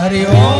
Hariom